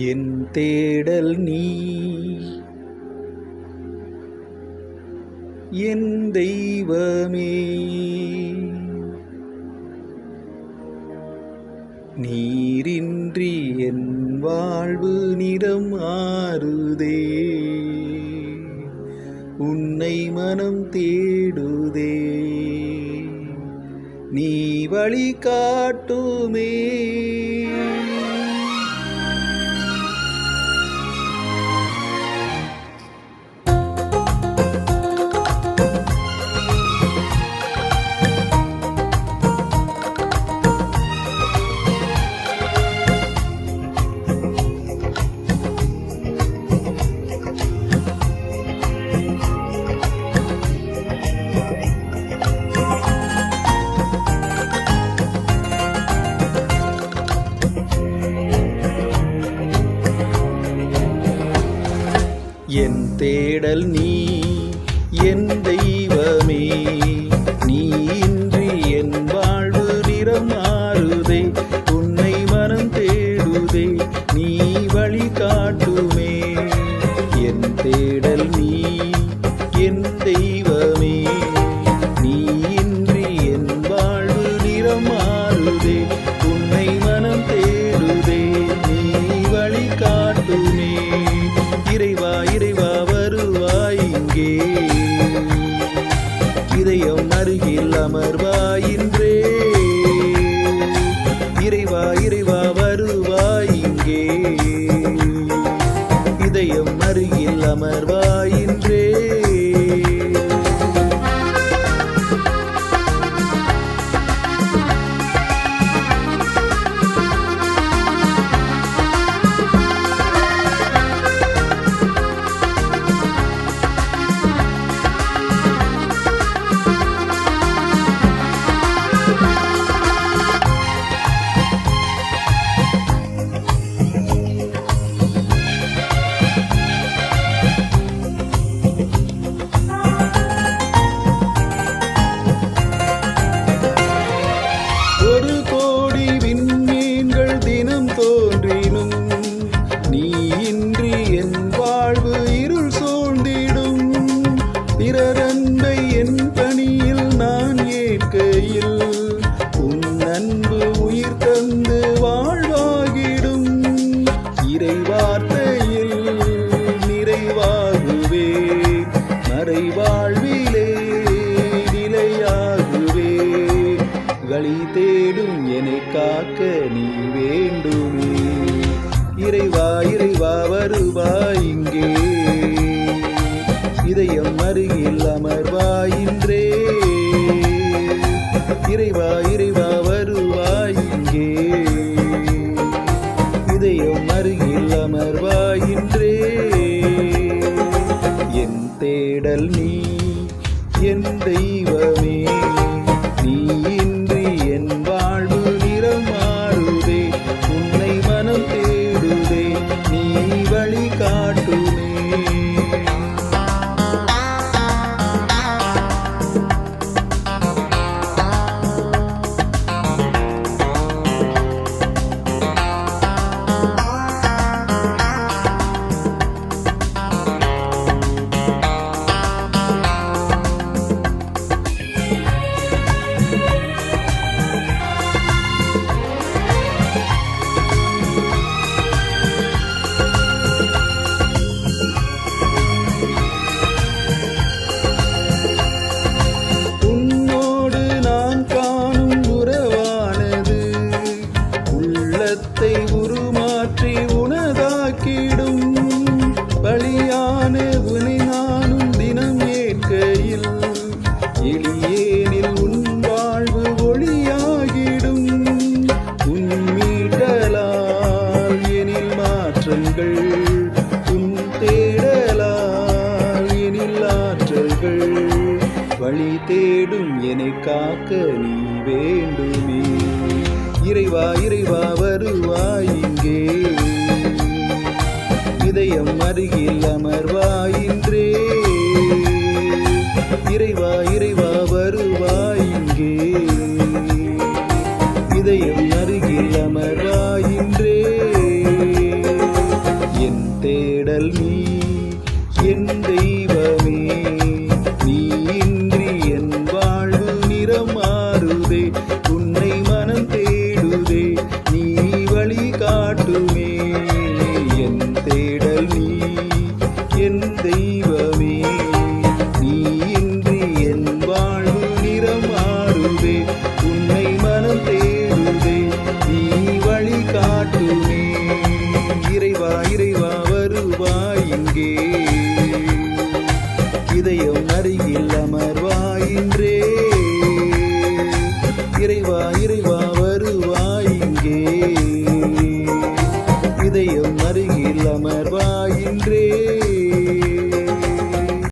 என் தேடல் நீ. என் தெய்வமே. நீரின்றி என் வாழ்வு நிறம் ஆறுதே. உன்னை மனம் தேடுதே. நீ வழி காட்டுமே. தேடல் நீ என் தெய்வமே. நீ இன்றி என் வாழ்வு நிறம் மாறுதே உன்னை மனம் தேடுதே. நீ வழி காட்டுவே இன்றே பிறர் அன்பை என் பணியில் நான் ஏற்கையில் உன் அன்பு உயிர் தந்து வாழ்வாகிடும். இறைவார்த்தையில் நிறைவாகுவே மறைவாழ்விலே நிலையாகுவே. வழி தேடும் என்னை காக்க நீ வேண்டுமே. இறைவா இறைவா வருவா தெய்வமே. மாற்றங்கள் உன் தேடலால் எனில் ஆற்றல்கள். வழி தேடும் என்னை காக்க நீ வேண்டுமே. இறைவா இறைவா வருவாய் இங்கே. இதயம் அருகில் அமர்வாயின்றே இறைவா இறைவா வருவாய் இங்கே. இதயம் காட்டுமே இறைவா இறைவா வருவா இங்கே. இதயம் அருகில் அமர்வாயின்றே இறைவா இறைவா